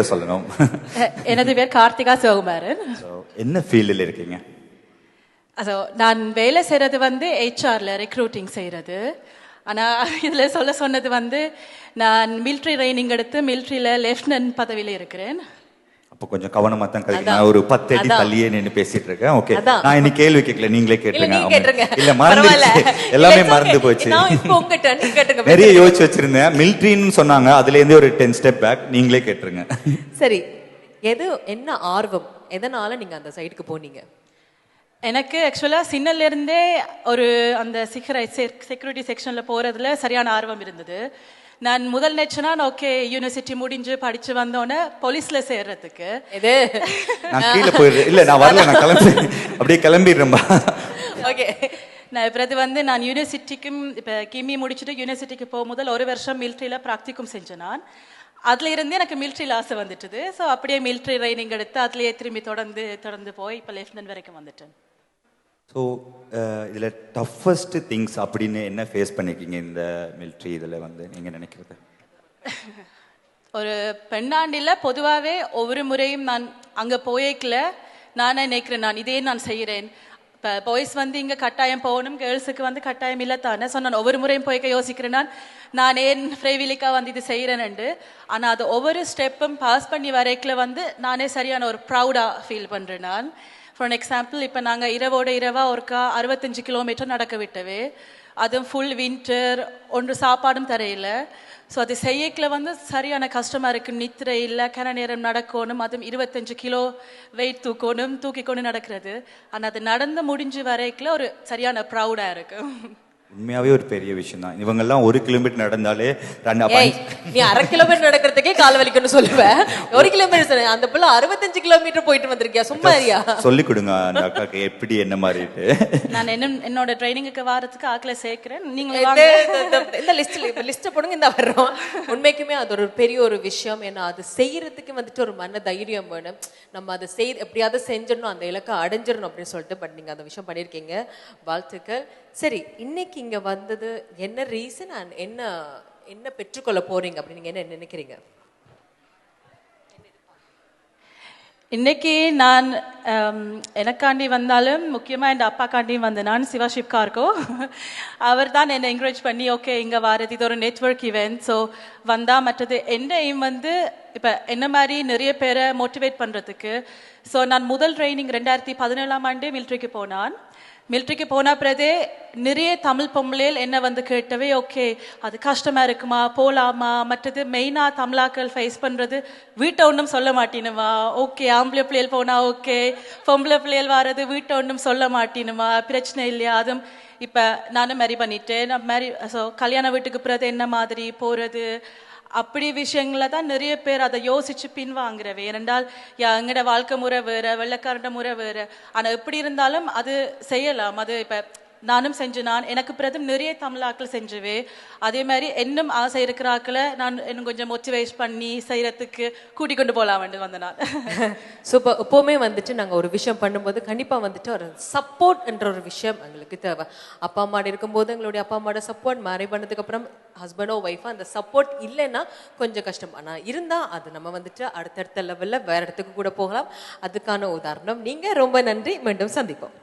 பேரை சொல்லணும். எனது பேர் கார்த்திகா சிவகுமாரன் என்ன ஃபீல்டில் இருக்கீங்க? Also நான் வேலை செய்கிறது வந்து ஹெச்ஆரில் ரெக்ரூட்டிங் செய்கிறது ஆனால் இதில் சொல்ல சொன்னது வந்து நான் மிலிட்ரி ட்ரைனிங் எடுத்து மிலிட்ரியில் லெஃப்டினன்ட் பதவியில் இருக்கிறேன். அப்போ கொஞ்சம் கவனமா தான் அதான். நான் ஒரு பத்து அடி. தள்ளியே நின்னு பேசிட்டு இருக்கேன் ஓகே. நான் இன்னைக்கு கேள்வி கேட்கல. நீங்களே கேட்டுருங்க. இல்ல மறந்துருச்சு. எல்லாமே மறந்து. போச்சு. நிறைய யோசிச்சு வச்சிருந்தேன். மிலிட்ரின்னு சொன்னாங்க. அதுல இருந்து ஒரு டென் ஸ்டெப் பேக் நீங்களே கேட்டுருங்க. சரி. எது என்ன ஆர்வம்? எதனால நீங்க அந்த சைடுக்கு போனீங்க? எனக்கு ஆக்சுவலாக சின்னலேருந்தே ஒரு அந்த சிக்கரை செக்யூரிட்டி செக்ஷனில் போகிறதுல சரியான ஆர்வம் இருந்தது. நான் முதல் நினச்சேன்னா ஓகே யூனிவர்சிட்டி முடிஞ்சு படித்து வந்தோடனே போலீஸில் சேர்றதுக்கு. எது நான் கீழே போயிடுறேன். இல்ல நான் வரல நான் கிளம்பி அப்படியே கிளம்பிடுறேன்பா ஓகே. நான் பிறகு வந்து நான் யூனிவர்சிட்டிக்கும் இப்போ கிமி முடிச்சுட்டு யூனிவர்சிட்டிக்கு போகும்போது ஒரு வருஷம் மிலிட்ரியில் ப்ராக்டிக்கும் செஞ்சேன் நான் அதுல இருந்தே எனக்கு மிலிட்ரியில் ஆசை வந்துட்டுது. ஸோ அப்படியே மிலிட்ரி ட்ரைனிங் எடுத்து அதுலயே திரும்பி தொடர்ந்து தொடர்ந்து போய் இப்போ லெஃப்டினன்ட் வரைக்கும் வந்துட்டேன். ஸோ இதில் டஃபஸ்ட் திங்ஸ் அப்படின்னு என்ன ஃபேஸ் பண்ணிக்கிங்க இந்த மிலிட்ரி இதில் வந்து? நீங்கள் நினைக்கிறது. ஒரு பெண்ணாண்டில் பொதுவாகவே ஒவ்வொரு முறையும் நான் அங்கே போயிக்கல நானே நினைக்கிறேன் நான் இதே நான் செய்கிறேன் இப்போ பாய்ஸ் வந்து இங்கே கட்டாயம் போகணும் கேர்ள்ஸுக்கு வந்து கட்டாயம் இல்லை தானே. ஸோ நான் ஒவ்வொரு முறையும் போய்க்க யோசிக்கிறேன். நான் நான் ஏன் ஃப்ரைவிலிக்காக வந்து இது செய்கிறேன்ண்டு ஆனால் அது ஒவ்வொரு ஸ்டெப்பும் பாஸ் பண்ணி வரைக்கில் வந்து நானே சரியான ஒரு ப்ரௌடாக ஃபீல் பண்ணுறேன் நான். ஃபார் எக்ஸாம்பிள் இப்போ நாங்கள் இரவோட இரவாக ஒருக்கா அறுபத்தஞ்சு கிலோமீட்டர் நடக்க விட்டவே அதுவும் ஃபுல் வின்டர் ஒன்று சாப்பாடும் தரையில. ஸோ அது செய்யக்கில் வந்து சரியான கஷ்டமாக இருக்கு. நித்திரை இல்லை கன நேரம் நடக்கணும் அதுவும் இருபத்தஞ்சு கிலோ வெயிட் தூக்கணும் தூக்கி கொண்டு நடக்கிறது. ஆனால் அது நடந்து முடிஞ்சு வரைக்கில் ஒரு சரியான ப்ரௌடாக இருக்குது உண்மையாவே ஒரு பெரிய விஷயம் தான் இவங்கெல்லாம் ஒரு கிலோமீட்டர் நடந்தாலே ரெண்டு அப்ப ஏய் நீ அரை கிலோமீட்டர் நடக்கிறதுக்கே கால் வலிக்கும்னு சொல்லுவேன் ஒரு கிலோமீட்டர் சொன்ன அந்த பிள்ளை அறுபத்தஞ்சு கிலோமீட்டர் போயிட்டு வந்திருக்கியா? சும்மா இருக்கியா? சொல்லி கொடுங்க அந்த அக்காக்கு எப்படி என்ன மாதிரிட்டு நான் என்ன என்னோட ட்ரைனிங்குக்கு வாரத்துக்கு ஆக்கில் சேர்க்கிறேன். இந்த- இந்த லிஸ்ட்ல இப்ப லிஸ்ட் போடுங்க இந்த வர்றோம். உண்மைக்குமே அது ஒரு பெரிய ஒரு விஷயம். ஏன்னா அது செய்யறதுக்கு வந்துட்டு ஒரு மன தைரியம் வேணும். நம்ம அதை செய் எப்படியாவது செஞ்சிடணும் அந்த இலக்கை அடைஞ்சிடணும் அப்படின்னு சொல்லிட்டு பட் நீங்க அந்த விஷயம் பண்ணியிருக்கீங்க. வாழ்த்துக்கள். சரி இன்னைக்கு இங்க வந்தது என்ன ரீசன் அண்ட் என்ன என்ன பெற்றுக்கொள்ள போறீங்க அப்படின்னு என்ன நினைக்கிறீங்க? இன்னைக்கு நான் um, எனக்காண்டி வந்தாலும் முக்கியமாக என் அப்பாக்காண்டியும் வந்த நான் சிவா ஷிப்கார்கோ. அவர் தான் என்னை என்கரேஜ் பண்ணி ஓகே இங்கே வாரது இது ஒரு நெட்வொர்க் இவெண்ட் ஸோ வந்தால் மற்றது எந்த எய்ம் வந்து இப்போ என்ன மாதிரி நிறைய பேரை மோட்டிவேட் பண்ணுறதுக்கு ஸோ நான் முதல் ட்ரைனிங் ரெண்டாயிரத்தி பதினேழாம் ஆண்டு மிலிட்ரிக்கு போனான். மிலிட்ரிக்கு போன பிறதே நிறைய தமிழ் பொம்பளையில் என்ன வந்து கேட்டவே ஓகே அது கஷ்டமா இருக்குமா? போலாமா? மற்றது மெயினா தமிழாக்கள் ஃபேஸ் பண்றது வீட்டை ஒன்றும் சொல்ல மாட்டினுமா ஓகே ஆம்பளை பிள்ளைகள் போனா ஓகே பொம்பளை பிள்ளைகள் வர்றது வீட்டை ஒன்றும் சொல்ல மாட்டினுமா பிரச்சனை இல்லையா? அதுவும் இப்போ நானும் மேரி பண்ணிட்டேன். நான் மேரி ஸோ கல்யாண வீட்டுக்கு பிறகு என்ன மாதிரி போறது? அப்படி விஷயங்கள தான் நிறைய பேர் அதை யோசிச்சு பின்வாங்குறவே. ஏனென்றால் யா எங்கட வாழ்க்கை முறை வேற வெள்ளக்காரண்ட முறை வேற. ஆனா எப்படி இருந்தாலும் அது செய்யலாம். அது இப்ப நானும் செஞ்சு நான் எனக்கு பிறதும் நிறைய தமிழாக்கள் செஞ்சுவே. அதே மாதிரி இன்னும் ஆசை இருக்கிற நான் இன்னும் கொஞ்சம் மோட்டிவேட் பண்ணி செய்யறதுக்கு கூட்டிக் கொண்டு போகலாம் வேண்டு வந்த நான். சூப்பர் எப்போவுமே வந்துட்டு நாங்கள் ஒரு விஷயம் பண்ணும்போது கண்டிப்பாக வந்துட்டு ஒரு சப்போர்ட் என்ற ஒரு விஷயம் எங்களுக்கு தேவை. அப்பா அம்மா இருக்கும்போது எங்களுடைய அப்பா அம்மாவோட சப்போர்ட் மேரி பண்ணதுக்கு அப்புறம் ஹஸ்பண்டோ ஒய்ஃபோ அந்த சப்போர்ட் இல்லைன்னா கொஞ்சம் கஷ்டம். ஆனால் இருந்தால் அது நம்ம வந்துட்டு அடுத்தடுத்த லெவலில் வேற இடத்துக்கு கூட போகலாம். அதுக்கான உதாரணம். நீங்கள் ரொம்ப நன்றி. மீண்டும் சந்திப்போம்.